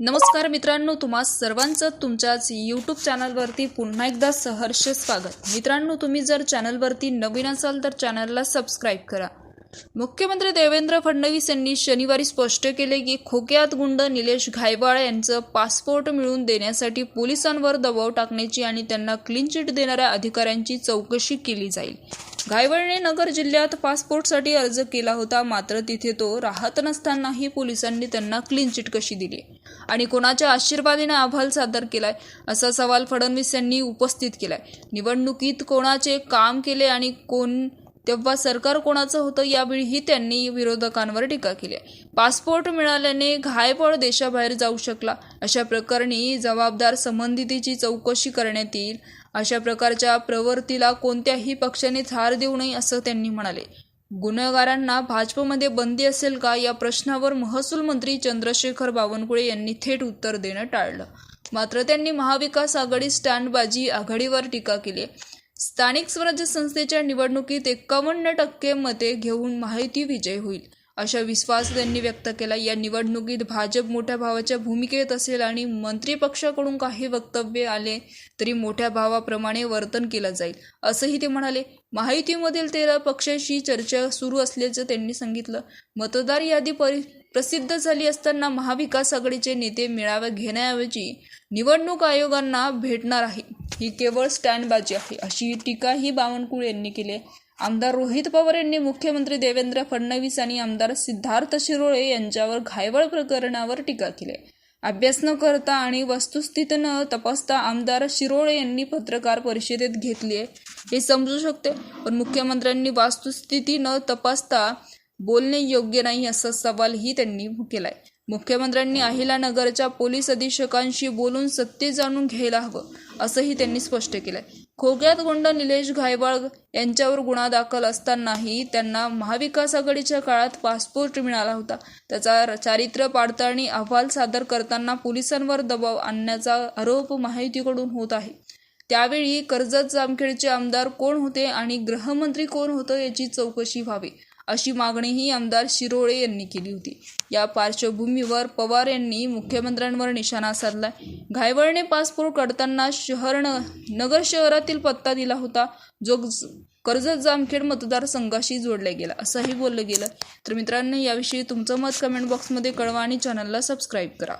नमस्कार मित्रांनो तुम्हा सर्वांचं तुमच्याच यूट्यूब चॅनलवरती पुन्हा एकदा सहर्ष स्वागत. मित्रांनो तुम्ही जर चॅनलवरती नवीन असाल तर चॅनलला सबस्क्राईब करा. मुख्यमंत्री देवेंद्र फडणवीस यांनी शनिवारी स्पष्ट केले की खोक्यात गुंड निलेश घायवाळ यांचं पासपोर्ट मिळवून देण्यासाठी पोलिसांवर दबाव टाकण्याची आणि त्यांना क्लीन चिट देणाऱ्या अधिकाऱ्यांची चौकशी केली जाईल. घायवळने नगर जिल्ह्यात पासपोर्टसाठी अर्ज केला होता. मात्र तिथे तो राहत नसतानाही पोलिसांनी त्यांना क्लीन चिट कशी दिली? आणि कोणाच्या आशीर्वादीने अहवाल सादर केलाय? असा सवाल फडणवीस यांनी उपस्थित केलाय. निवडणुकीत कोणाचे काम केले आणि कोण तेव्हा सरकार कोणाचं होतं यावेळीही त्यांनी विरोधकांवर टीका केली आहे. पासपोर्ट मिळाल्याने घायपळ देशाबाहेर जाऊ शकला. अशा प्रकरणी जबाबदार संबंधितीची चौकशी करण्यात येईल. अशा प्रकारच्या प्रवृत्तीला कोणत्याही पक्षाने थार देऊ नये असं त्यांनी म्हणाले. गुन्हेगारांना भाजपमध्ये बंदी असेल का या प्रश्नावर महसूल मंत्री चंद्रशेखर बावनकुळे यांनी थेट उत्तर देणं टाळलं. मात्र त्यांनी महाविकास आघाडी स्टँडबाजी आघाडीवर टीका केली. स्थानिक स्वराज्य संस्थेच्या निवडणुकीत एकावन्न टक्के मते घेऊन माहिती विजय होईल. अशा विश्वास त्यांनी व्यक्त केला. या निवडणुकीत भाजप मोठ्या भावाच्या भूमिकेत असेल आणि मंत्री पक्षाकडून काही वक्तव्य आले तरी मोठ्या भावाप्रमाणे वर्तन केलं जाईल असंही ते म्हणाले. माहितीमधील तेरा पक्षाशी चर्चा सुरू असल्याचं त्यांनी सांगितलं. मतदार यादी परि प्रसिद्ध झाली असताना महाविकास आघाडीचे नेते मेळावा घेण्याऐवजी निवडणूक आयोगांना भेटणार आहे. ही केवळ स्टँडबाजी आहे अशी टीकाही बावनकुळे यांनी केली आहे. आमदार रोहित पवार यांनी मुख्यमंत्री देवेंद्र फडणवीस आणि आमदार सिद्धार्थ शिरोळे यांच्यावर घायवळ प्रकरणावर टीका केली आहे. अभ्यास न करता आणि वस्तुस्थिती न तपासता आमदार शिरोळे यांनी पत्रकार परिषदेत घेतली आहे हे समजू शकते पण मुख्यमंत्र्यांनी वास्तुस्थिती न तपासता बोलणे योग्य नाही असा सवालही त्यांनी केलाय मुख्यमंत्र्यांनी अहिलानगरच्या पोलीस अधीक्षकांशी बोलून सत्य जाणून घ्यायला हवं असंही त्यांनी स्पष्ट केलंय. खोक्यात गुंड निलेश घायवाळ यांच्यावर गुन्हा दाखल असतानाही त्यांना महाविकास आघाडीच्या काळात पासपोर्ट मिळाला होता. त्याचा चारित्र्य पाडताळणी अहवाल सादर करताना पोलिसांवर दबाव आणण्याचा आरोप माहितीकडून होत आहे. त्यावेळी कर्जत जामखेडचे आमदार कोण होते आणि गृहमंत्री कोण होतं याची चौकशी व्हावी. अशी मागणीही आमदार शिरोळे यांनी केली होती. या पार्श्वभूमीवर पवार यांनी मुख्यमंत्र्यांवर निशाणा साधलाय. घायवळने पासपोर्ट काढताना शहर न नगर शहरातील पत्ता दिला होता. जो कर्जत जामखेड मतदारसंघाशी जोडला गेला असंही बोललं गेलं. तर मित्रांनो याविषयी तुमचं मत कमेंट बॉक्समध्ये कळवा आणि चॅनलला सबस्क्राईब करा.